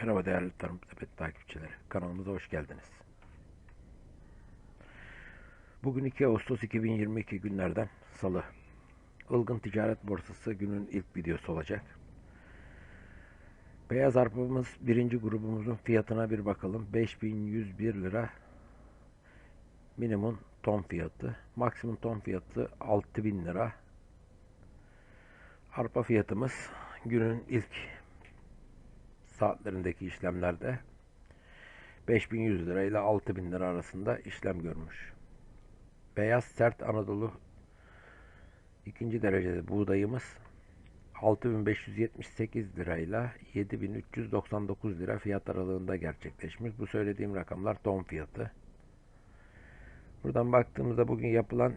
Merhaba değerli Tarım Sepet takipçileri. Kanalımıza hoş geldiniz. Bugün 2 Ağustos 2022 günlerden Salı. Ilgın Ticaret Borsası günün ilk videosu olacak. Beyaz arpamız birinci grubumuzun fiyatına bir bakalım. 5101 lira minimum ton fiyatı. Maksimum ton fiyatı 6000 lira. Arpa fiyatımız günün ilk saatlerindeki işlemlerde 5100 lira ile 6000 lira arasında işlem görmüş. Beyaz sert Anadolu ikinci derecede buğdayımız 6578 lira ile 7399 lira fiyat aralığında gerçekleşmiş. Bu söylediğim rakamlar ton fiyatı. Buradan baktığımızda bugün yapılan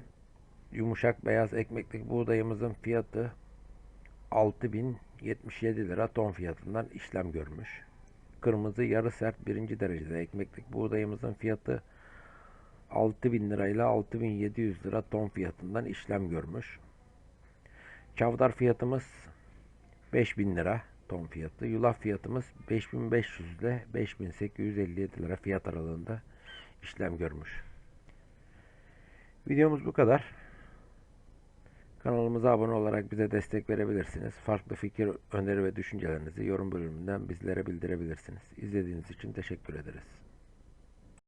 yumuşak beyaz ekmeklik buğdayımızın fiyatı 6077 lira ton fiyatından işlem görmüş. Kırmızı yarı sert birinci derecede ekmeklik buğdayımızın fiyatı 6000 lira ile 6700 lira ton fiyatından işlem görmüş. Çavdar fiyatımız 5000 lira ton fiyatı. Yulaf fiyatımız 5500 ile 5857 lira fiyat aralığında işlem görmüş. Videomuz bu kadar. Kanalımıza abone olarak bize destek verebilirsiniz. Farklı fikir, öneri ve düşüncelerinizi yorum bölümünden bizlere bildirebilirsiniz. İzlediğiniz için teşekkür ederiz.